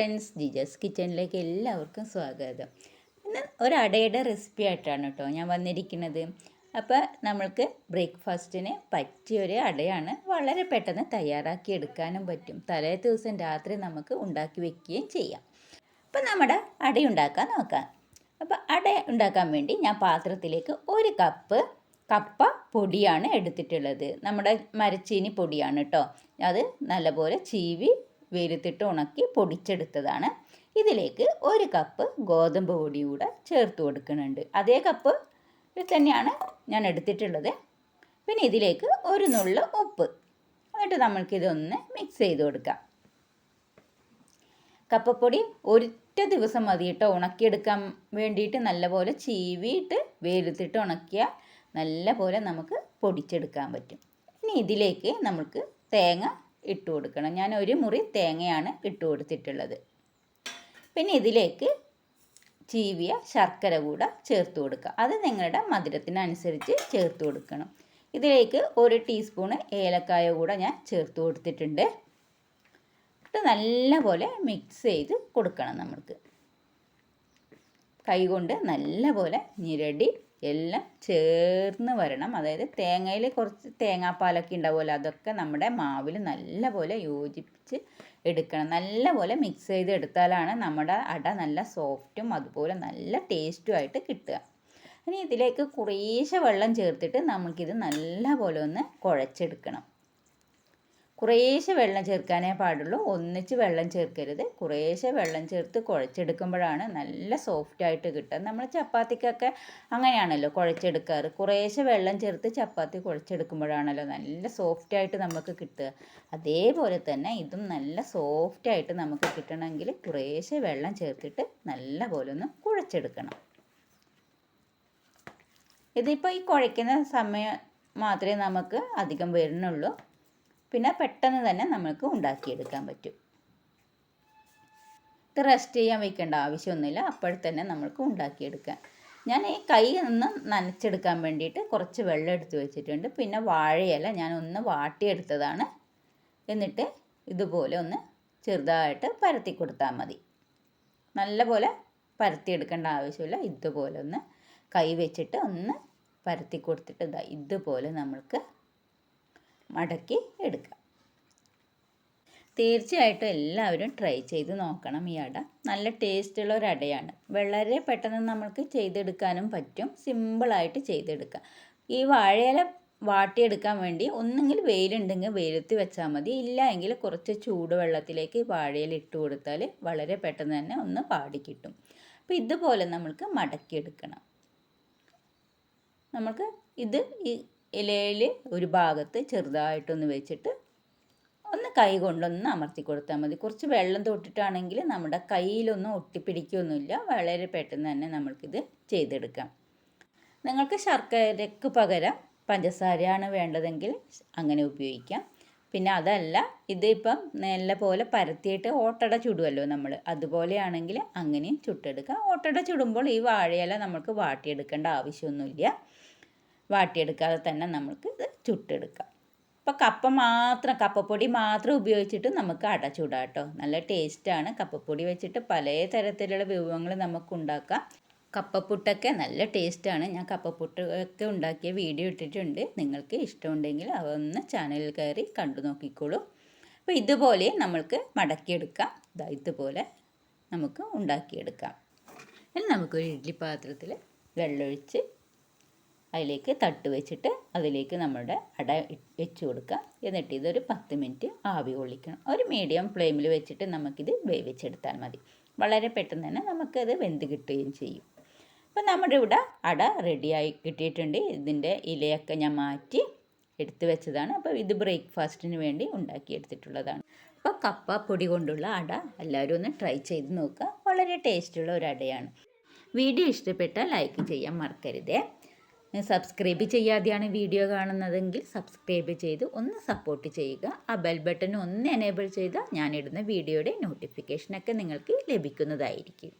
Friends ജിജസ് കിച്ചണിലേക്ക് എല്ലാവർക്കും സ്വാഗതം. ഇന്ന് ഒരു റെസിപ്പി ആയിട്ടാണ് കേട്ടോ ഞാൻ വന്നിരിക്കുന്നത്. അപ്പോൾ നമ്മൾക്ക് ബ്രേക്ക്ഫാസ്റ്റിന് പറ്റിയൊരു അടയാണ് വളരെ പെട്ടെന്ന് തയ്യാറാക്കി എടുക്കാനും പറ്റും. തലേ ദിവസം രാത്രി നമുക്ക് ഉണ്ടാക്കി വെക്കുകയും ചെയ്യാം. അപ്പോൾ നമ്മുടെ അടയുണ്ടാക്കാൻ നോക്കാം. അപ്പോൾ അട ഉണ്ടാക്കാൻ വേണ്ടി ഞാൻ പാത്രത്തിലേക്ക് ഒരു കപ്പ് കപ്പ പൊടിയാണ് എടുത്തിട്ടുള്ളത്. നമ്മുടെ മരച്ചീനി പൊടിയാണ് കേട്ടോ. അത് നല്ലപോലെ ചീവി വെയിലത്തിട്ട് ഉണക്കി പൊടിച്ചെടുത്തതാണ്. ഇതിലേക്ക് ഒരു കപ്പ് ഗോതമ്പ് പൊടി കൂടെ ചേർത്ത് കൊടുക്കുന്നുണ്ട്. അതേ കപ്പ് തന്നെയാണ് ഞാൻ എടുത്തിട്ടുള്ളത്. പിന്നെ ഇതിലേക്ക് ഒരു നുള്ളു ഉപ്പ്. എന്നിട്ട് നമ്മൾക്കിതൊന്ന് മിക്സ് ചെയ്ത് കൊടുക്കാം. കപ്പപ്പൊടി ഒരൊറ്റ ദിവസം മതി കേട്ടോ. ഉണക്കിയെടുക്കാൻ വേണ്ടിയിട്ട് നല്ലപോലെ ചീവിയിട്ട് വെയിലത്തിട്ട് ഉണക്കിയാൽ നല്ലപോലെ നമുക്ക് പൊടിച്ചെടുക്കാൻ പറ്റും. ഇനി ഇതിലേക്ക് നമുക്ക് തേങ്ങ ഇട്ട് കൊടുക്കണം. ഞാൻ ഒരു മുറി തേങ്ങയാണ് ഇട്ട് കൊടുത്തിട്ടുള്ളത്. പിന്നെ ഇതിലേക്ക് ചീവിയ ശർക്കര കൂടെ ചേർത്ത് കൊടുക്കുക. അത് നിങ്ങളുടെ മധുരത്തിനനുസരിച്ച് ചേർത്ത് കൊടുക്കണം. ഇതിലേക്ക് ഒരു ടീസ്പൂണ് ഏലക്കായ കൂടെ ഞാൻ ചേർത്ത് കൊടുത്തിട്ടുണ്ട്. ഇത് നല്ലപോലെ മിക്സ് ചെയ്ത് കൊടുക്കണം നമ്മൾക്ക്. കൈകൊണ്ട് നല്ലപോലെ ഞിരടി എല്ലാം ചേർന്ന് വരണം. അതായത് തേങ്ങയിൽ കുറച്ച് തേങ്ങാപ്പാലൊക്കെ ഉണ്ടാവുമല്ലോ അതൊക്കെ നമ്മുടെ മാവിൽ നല്ലപോലെ യോജിപ്പിച്ച് എടുക്കണം. നല്ലപോലെ മിക്സ് ചെയ്ത് എടുത്താലാണ് നമ്മുടെ അട നല്ല സോഫ്റ്റും അതുപോലെ നല്ല ടേസ്റ്റും ആയിട്ട് കിട്ടുക. ഇനി ഇതിലേക്ക് കുറേശ്ശെ വെള്ളം ചേർത്തിട്ട് നമുക്കിത് നല്ലപോലെ ഒന്ന് കുഴച്ചെടുക്കണം. കുറേശ്ശെ വെള്ളം ചേർക്കാനേ പാടുള്ളൂ. ഒന്നിച്ച് വെള്ളം ചേർക്കരുത്. കുറേശ്ശെ വെള്ളം ചേർത്ത് കുഴച്ചെടുക്കുമ്പോഴാണ് നല്ല സോഫ്റ്റ് ആയിട്ട് കിട്ടുക. നമ്മൾ ചപ്പാത്തിക്കൊക്കെ അങ്ങനെയാണല്ലോ കുഴച്ചെടുക്കാറ്. കുറേശ്ശെ വെള്ളം ചേർത്ത് ചപ്പാത്തി കുഴച്ചെടുക്കുമ്പോഴാണല്ലോ നല്ല സോഫ്റ്റ് ആയിട്ട് നമുക്ക് കിട്ടുക. അതേപോലെ തന്നെ ഇതും നല്ല സോഫ്റ്റ് ആയിട്ട് നമുക്ക് കിട്ടണമെങ്കിൽ കുറേശ്ശെ വെള്ളം ചേർത്തിട്ട് നല്ല പോലെ ഒന്ന് കുഴച്ചെടുക്കണം. ഇതിപ്പോൾ ഈ കുഴയ്ക്കുന്ന സമയം മാത്രമേ നമുക്ക് അധികം വരുന്നുള്ളൂ. പിന്നെ പെട്ടെന്ന് തന്നെ നമുക്ക് ഉണ്ടാക്കിയെടുക്കാൻ പറ്റും. ഇത് റെസ്റ്റ് ചെയ്യാൻ വെക്കേണ്ട ആവശ്യമൊന്നുമില്ല. അപ്പോഴത്തന്നെ നമുക്ക് ഉണ്ടാക്കിയെടുക്കാം. ഞാൻ ഈ കൈ ഒന്ന് നനച്ചെടുക്കാൻ വേണ്ടിയിട്ട് കുറച്ച് വെള്ളം എടുത്ത് വെച്ചിട്ടുണ്ട്. പിന്നെ വാഴയില ഞാൻ ഒന്ന് വാട്ടിയെടുത്തതാണ്. എന്നിട്ട് ഇതുപോലെ ഒന്ന് ചെറുതായിട്ട് പരത്തി കൊടുത്താൽ മതി. നല്ലപോലെ പരത്തിയെടുക്കേണ്ട ആവശ്യമില്ല. ഇതുപോലെ ഒന്ന് കൈ വെച്ചിട്ട് ഒന്ന് പരത്തി കൊടുത്തിട്ട് ഇതാ ഇതുപോലെ നമ്മൾക്ക് മടക്കി എടുക്കുക. തീർച്ചയായിട്ടും എല്ലാവരും ട്രൈ ചെയ്ത് നോക്കണം ഈ അട. നല്ല ടേസ്റ്റുള്ള ഒരു അടയാണ്. വളരെ പെട്ടെന്ന് നമ്മൾക്ക് ചെയ്തെടുക്കാനും പറ്റും. സിമ്പിളായിട്ട് ചെയ്തെടുക്കാം. ഈ വാഴയില വാട്ടിയെടുക്കാൻ വേണ്ടി ഒന്നെങ്കിൽ വെയിലുണ്ടെങ്കിൽ വെയിലത്ത് വെച്ചാൽ മതി. ഇല്ല എങ്കിൽ കുറച്ച് ചൂടുവെള്ളത്തിലേക്ക് വാഴയില ഇട്ട് കൊടുത്താൽ വളരെ പെട്ടെന്ന് തന്നെ ഒന്ന് പാടി കിട്ടും. അപ്പോൾ ഇതുപോലെ നമ്മൾക്ക് മടക്കിയെടുക്കണം. നമുക്ക് ഇത് ഈ ഇലയിൽ ഒരു ഭാഗത്ത് ചെറുതായിട്ടൊന്ന് വെച്ചിട്ട് ഒന്ന് കൈ കൊണ്ടൊന്ന് അമർത്തി കൊടുത്താൽ മതി. കുറച്ച് വെള്ളം തൊട്ടിട്ടാണെങ്കിൽ നമ്മുടെ കയ്യിലൊന്നും ഒട്ടിപ്പിടിക്കുകയൊന്നുമില്ല വളരെ പെട്ടെന്ന് തന്നെ നമ്മൾക്കിത് ചെയ്തെടുക്കാം. നിങ്ങൾക്ക് ശർക്കരക്ക് പകരം പഞ്ചസാരയാണ് വേണ്ടതെങ്കിൽ അങ്ങനെ ഉപയോഗിക്കാം. പിന്നെ അതല്ല ഇതിപ്പം നല്ല പോലെ പരത്തിയിട്ട് ഓട്ടട ചുടുമല്ലോ നമ്മൾ അതുപോലെയാണെങ്കിൽ അങ്ങനെയും ചുട്ടെടുക്കാം. ഓട്ടട ചുടുമ്പോൾ ഈ വാഴയില നമുക്ക് വാട്ടിയെടുക്കേണ്ട ആവശ്യമൊന്നുമില്ല. വാട്ടിയെടുക്കാതെ തന്നെ നമുക്ക് ഇത് ചുട്ടെടുക്കാം. അപ്പോൾ കപ്പ മാത്രം കപ്പപ്പൊടി മാത്രം ഉപയോഗിച്ചിട്ട് നമുക്ക് അട ചൂടാം കേട്ടോ നല്ല ടേസ്റ്റാണ്. കപ്പപ്പൊടി വെച്ചിട്ട് പല തരത്തിലുള്ള വിഭവങ്ങൾ നമുക്ക് ഉണ്ടാക്കാം കപ്പപ്പുട്ടൊക്കെ നല്ല ടേസ്റ്റാണ്. ഞാൻ കപ്പപ്പുട്ടൊക്കെ ഉണ്ടാക്കിയ വീഡിയോ ഇട്ടിട്ടുണ്ട്. നിങ്ങൾക്ക് ഇഷ്ടമുണ്ടെങ്കിൽ അതൊന്ന് ചാനലിൽ കയറി കണ്ടു നോക്കിക്കോളൂ. അപ്പോൾ ഇതുപോലെ നമ്മൾക്ക് മടക്കിയെടുക്കാം. ഇതാ ഇതുപോലെ നമുക്ക് ഉണ്ടാക്കിയെടുക്കാം. ഇനി നമുക്കൊരു ഇഡ്ഡലി പാത്രത്തിൽ വെള്ളമൊഴിച്ച് അതിലേക്ക് തട്ട് വെച്ചിട്ട് അതിലേക്ക് നമ്മുടെ അട വെച്ച് കൊടുക്കുക. എന്നിട്ട് ഇതൊരു പത്ത് മിനിറ്റ് ആവി കൊള്ളിക്കണം. ഒരു മീഡിയം ഫ്ലെയിമിൽ വെച്ചിട്ട് നമുക്കിത് വേവിച്ചെടുത്താൽ മതി. വളരെ പെട്ടെന്ന് തന്നെ നമുക്കത് വെന്ത് കിട്ടുകയും ചെയ്യും. അപ്പം നമ്മുടെ ഇവിടെ അട റെഡിയായി കിട്ടിയിട്ടുണ്ട്. ഇതിന്റെ ഇലയൊക്കെ ഞാൻ മാറ്റി എടുത്തു വെച്ചതാണ്. അപ്പോൾ ഇത് ബ്രേക്ക്ഫാസ്റ്റിന് വേണ്ടി ഉണ്ടാക്കിയെടുത്തിട്ടുള്ളതാണ് അപ്പോൾ കപ്പ പൊടി കൊണ്ടുള്ള അട എല്ലാവരും ഒന്ന് ട്രൈ ചെയ്ത് നോക്കുക. വളരെ ടേസ്റ്റുള്ള ഒരു അടയാണ്. വീഡിയോ ഇഷ്ടപ്പെട്ടാൽ ലൈക്ക് ചെയ്യാൻ മറക്കരുതേ. സബ്സ്ക്രൈബ് ചെയ്യാതെയാണ് വീഡിയോ കാണുന്നതെങ്കിൽ സബ്സ്ക്രൈബ് ചെയ്ത് ഒന്ന് സപ്പോർട്ട് ചെയ്യുക. ആ ബെൽ ബട്ടൺ ഒന്ന് എനേബിൾ ചെയ്താൽ ഞാനിടുന്ന വീഡിയോയുടെ നോട്ടിഫിക്കേഷനൊക്കെ നിങ്ങൾക്ക് ലഭിക്കുന്നതായിരിക്കും.